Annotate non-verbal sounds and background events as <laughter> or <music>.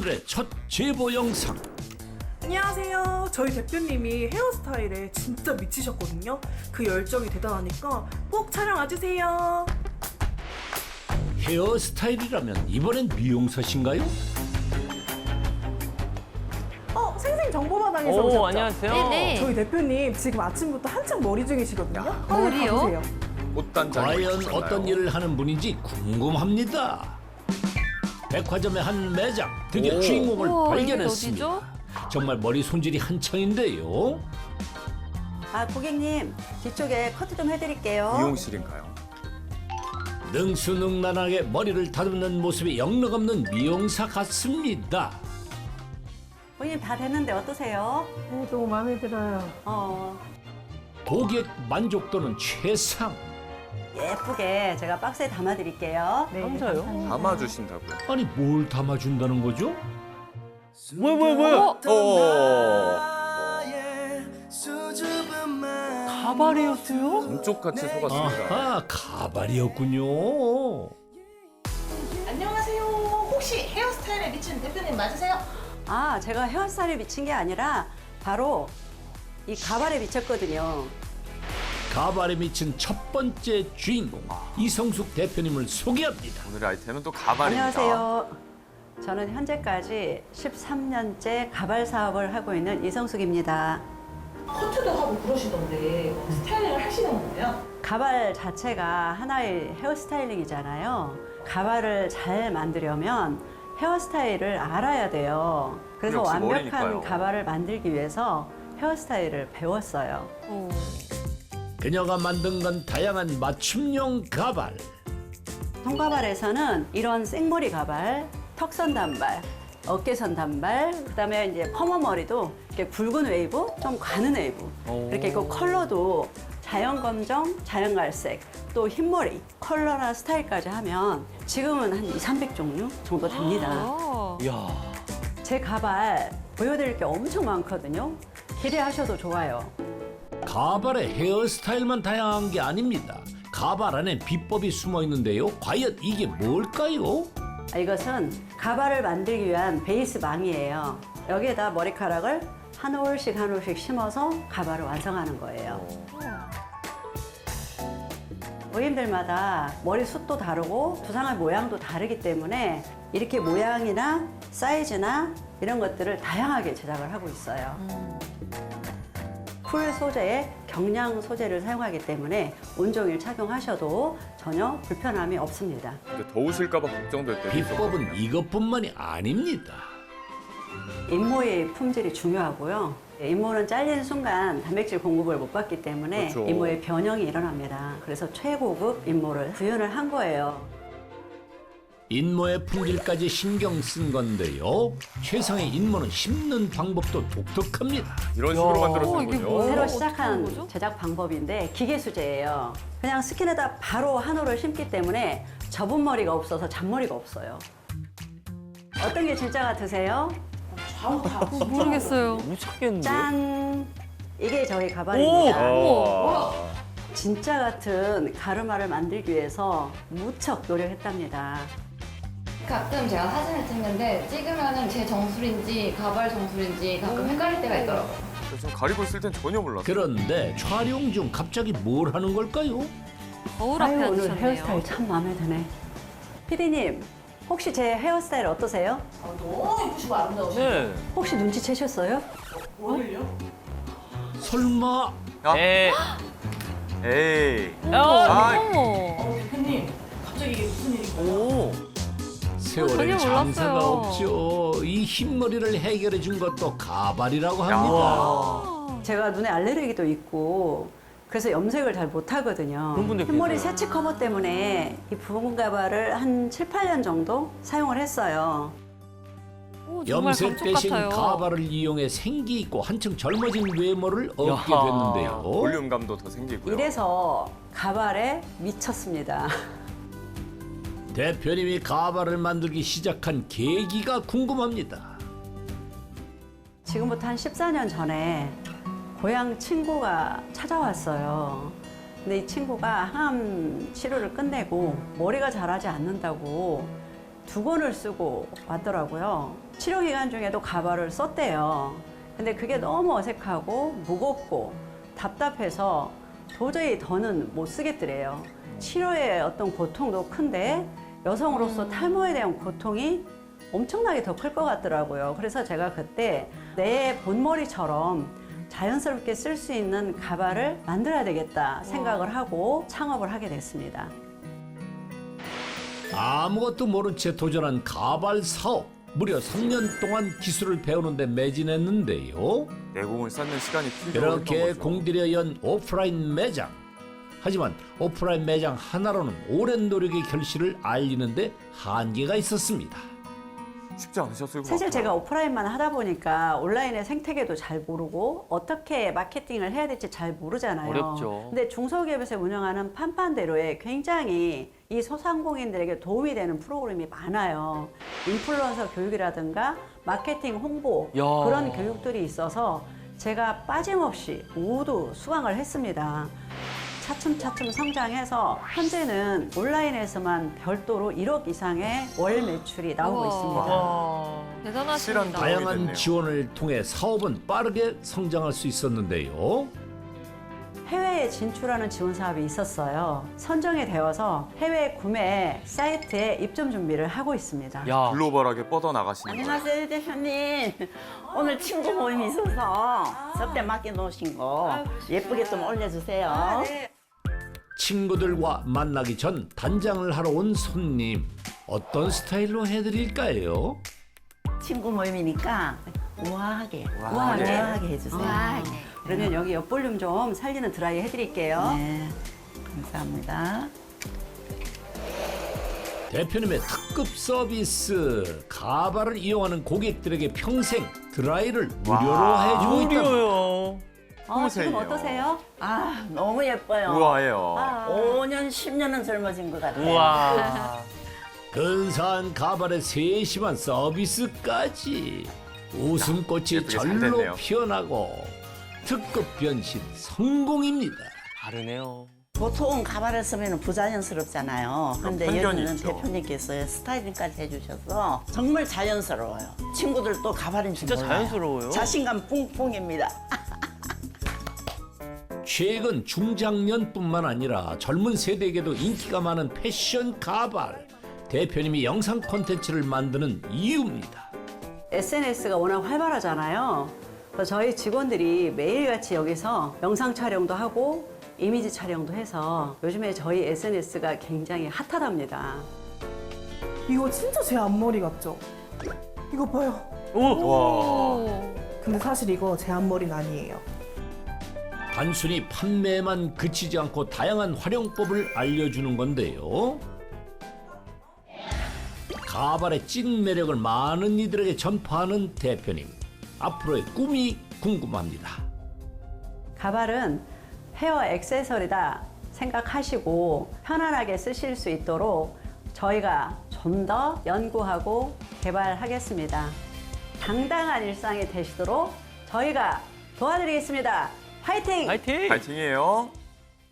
오늘의 첫 제보 영상 안녕하세요. 저희 대표님이 헤어스타일에 진짜 미치셨거든요. 그 열정이 대단하니까 꼭 촬영 와주세요. 헤어스타일이라면 이번엔 미용사신가요? 어, 생생 정보마당에서 오, 오셨죠? 안녕하세요. 네네. 저희 대표님 지금 아침부터 한창 머리 중이시거든요. 머리요? 가보세요. 과연 어떤 일을 하는 분인지 궁금합니다. 백화점의 한 매장 드디어 오. 주인공을 우와, 이게 발견했습니다. 정말 머리 손질이 한창인데요. 아, 고객님, 뒤쪽에 커트 좀 해드릴게요. 미용실인가요? 능수능란하게 머리를 다듬는 모습이 영락없는 미용사 같습니다. 고객님 다 됐는데 어떠세요? 어, 너무 마음에 들어요. 어, 고객 만족도는 최상. 예쁘게 제가 박스에 담아 드릴게요. 네, 혼자요? 담아주신다고요? 아니 뭘 담아준다는 거죠? 뭐야 뭐야 뭐야? 어. 가발이었어요? 감쪽같이 속았습니다. 아하 가발이었군요. 안녕하세요. 혹시 헤어스타일에 미친 대표님 맞으세요? 아, 제가 헤어스타일에 미친 게 아니라 바로 이 가발에 미쳤거든요. 가발에 미친 첫 번째 주인공 이성숙 대표님을 소개합니다. 오늘의 아이템은 또 가발입니다. 안녕하세요. 저는 현재까지 13년째 가발 사업을 하고 있는 이성숙입니다. 커트도 하고 그러시던데 뭐 스타일링을 하시는 거예요? 가발 자체가 하나의 헤어스타일링이잖아요. 가발을 잘 만들려면 헤어스타일을 알아야 돼요. 그래서 역시 완벽한 머리니까요. 가발을 만들기 위해서 헤어스타일을 배웠어요. 오. 그녀가 만든 건 다양한 맞춤용 가발. 통가발에서는 이런 생머리 가발, 턱선 단발, 어깨선 단발, 그다음에 이제 퍼머 머리도 이렇게 굵은 웨이브, 좀 가는 웨이브 이렇게 있고 컬러도 자연 검정, 자연 갈색, 또 흰머리, 컬러나 스타일까지 하면 지금은 한 2, 300 종류 정도 됩니다. 아. 이야. 제 가발 보여드릴 게 엄청 많거든요. 기대하셔도 좋아요. 가발의 헤어스타일만 다양한 게 아닙니다. 가발 안에 비법이 숨어 있는데요. 과연 이게 뭘까요? 아, 이것은 가발을 만들기 위한 베이스 망이에요. 여기에다 머리카락을 한 올씩 한 올씩 심어서 가발을 완성하는 거예요. 고객님들마다 머리 숱도 다르고 두상의 모양도 다르기 때문에 이렇게 모양이나 사이즈나 이런 것들을 다양하게 제작을 하고 있어요. 풀 소재의 경량 소재를 사용하기 때문에 온종일 착용하셔도 전혀 불편함이 없습니다. 근데 더우실까봐 걱정될 때도 비법은 있었거든요. 이것뿐만이 아닙니다. 임모의 품질이 중요하고요. 임모는 잘리는 순간 단백질 공급을 못 받기 때문에 그렇죠. 임모의 변형이 일어납니다. 그래서 최고급 임모를 구현을 한 거예요. 인모의 품질까지 신경 쓴 건데요. 최상의 인모는 심는 방법도 독특합니다. 이런 식으로 만들었군요. 뭐예요? 새로 시작한? 제작 방법인데 기계 수제예요. 그냥 스킨에다 바로 한 올을 심기 때문에 접은 머리가 없어서 잔머리가 없어요. 어떤 게 진짜 같으세요? 좌우 다. 어, 모르겠어요. 못 찾겠는데? 짠! 이게 저희 가발입니다. 어. 진짜 같은 가르마를 만들기 위해서 무척 노력했답니다. 가끔 제가 사진을 찍는데 찍으면은 제 정수리인지 가발 정수리인지 가끔 헷갈릴 때가 있더라고요. 좀 가리고 있을 땐 전혀 몰랐어요. 그런데 촬영 중 갑자기 뭘 하는 걸까요? 거울 앞에 아유, 오늘 앉으셨네요. 헤어스타일 참 마음에 드네. 피디님, 혹시 제 헤어스타일 어떠세요? 어, 너무 예쁘시고 아름다우시고. 네. 혹시 눈치채셨어요? 오늘요? 설마 야. 에. 에이. 아. 아. 어머. 어, 대표님 갑자기 이게 무슨 일인가요? 오. 세월엔 전혀 장사가 몰랐어요. 없죠. 이 흰머리를 해결해 준 것도 가발이라고 합니다. 와. 제가 눈에 알레르기도 있고 그래서 염색을 잘 못하거든요. 그런 분들 흰머리 계세요. 세치 커버 때문에 이 부분 가발을 한 7, 8년 정도 사용을 했어요. 오, 정말 염색 감쪽 대신 같아요. 가발을 이용해 생기 있고 한층 젊어진 외모를 얻게 야하. 됐는데요. 볼륨감도 더 생기고요. 이래서 가발에 미쳤습니다. <laughs> 대표님이 가발을 만들기 시작한 계기가 궁금합니다. 지금부터 한 14년 전에 고향 친구가 찾아왔어요. 근데 이 친구가 항암 치료를 끝내고 머리가 자라지 않는다고 두 권을 쓰고 왔더라고요. 치료 기간 중에도 가발을 썼대요. 근데 그게 너무 어색하고 무겁고 답답해서 도저히 더는 못 쓰겠더래요. 치료의 어떤 고통도 큰데 여성으로서 탈모에 대한 고통이 엄청나게 더 클 것 같더라고요. 그래서 제가 그때 내 본머리처럼 자연스럽게 쓸 수 있는 가발을 만들어야 되겠다 생각을 하고 창업을 하게 됐습니다. 아무것도 모른 채 도전한 가발 사업. 무려 3년 동안 기술을 배우는데 매진했는데요. 내공을 쌓는 시간이 필요했던 이렇게 거죠. 공들여 연 오프라인 매장. 하지만 오프라인 매장 하나로는 오랜 노력의 결실을 알리는데 한계가 있었습니다. 쉽지 않으셨을 것 사실 같아요. 제가 오프라인만 하다 보니까 온라인의 생태계도 잘 모르고 어떻게 마케팅을 해야 될지 잘 모르잖아요. 어렵죠. 근데 중소기업에서 운영하는 판판대로에 굉장히 이 소상공인들에게 도움이 되는 프로그램이 많아요. 인플루언서 교육이라든가 마케팅 홍보 야. 그런 교육들이 있어서 제가 빠짐없이 모두 수강을 했습니다. 차츰차츰 성장해서 현재는 온라인에서만 별도로 1억 이상의 월 매출이 나오고. 있습니다. 와. 대단하십니다. 다- 다양한 됐네요. 지원을 통해 사업은 빠르게 성장할 수 있었는데요. 해외에 진출하는 지원 사업이 있었어요. 선정이 되어서 해외 구매 사이트에 입점 준비를 하고 있습니다. 야. 글로벌하게 뻗어 나가시는 거예요. 안녕하세요 대표님 오늘 친구 모임이 있어서 접대 맡겨 놓으신 거 예쁘게 좀 올려주세요 친구들과 만나기 전 단장을 하러 온 손님. 어떤 스타일로 해드릴까요? 친구 모임이니까 우아하게 우아하게. 우아하게 해주세요 그러면 여기 옆볼륨 좀 살리는 드라이 해드릴게요. 네 감사합니다 대표님의 특급 서비스 가발을 이용하는 고객들에게 평생 드라이를 무료로 와. 해주고 있다. 무료요. 어, 지금. 어떠세요? 아 너무 예뻐요 우아해요. 아. 5년 10년은 젊어진 것 같아요 우와. <laughs> 근사한 가발의 세심한 서비스까지 웃음꽃이 예쁘게 잘 절로 됐네요. 피어나고 특급 변신 성공입니다. 다르네요. 보통 가발을 쓰면 부자연스럽잖아요 근데 편견이 여기는 있죠. 대표님께서 스타일링까지 해주셔서 정말 자연스러워요 친구들도 가발인 줄 진짜 몰라요 자연스러워요. 자신감 뿡뿡입니다 최근 중장년뿐만 아니라 젊은 세대에게도 인기가 많은 패션 가발. 대표님이 영상 콘텐츠를 만드는 이유입니다. SNS가 워낙 활발하잖아요. 그래서 저희 직원들이 매일같이 여기서 영상 촬영도 하고 이미지 촬영도 해서 요즘에 저희 SNS가 굉장히 핫하답니다. 이거 진짜 제 앞머리 같죠? 이거 봐요. 오. 근데 사실 이거 제 앞머리는 아니에요. 단순히 판매만 그치지 않고 다양한 활용법을 알려주는 건데요. 가발의 찐 매력을 많은 이들에게 전파하는 대표님. 앞으로의 꿈이 궁금합니다. 가발은 헤어 액세서리다 생각하시고 편안하게 쓰실 수 있도록 저희가 좀 더 연구하고 개발하겠습니다. 당당한 일상이 되시도록 저희가 도와드리겠습니다. 화이팅! 파이팅. 파이팅이에요.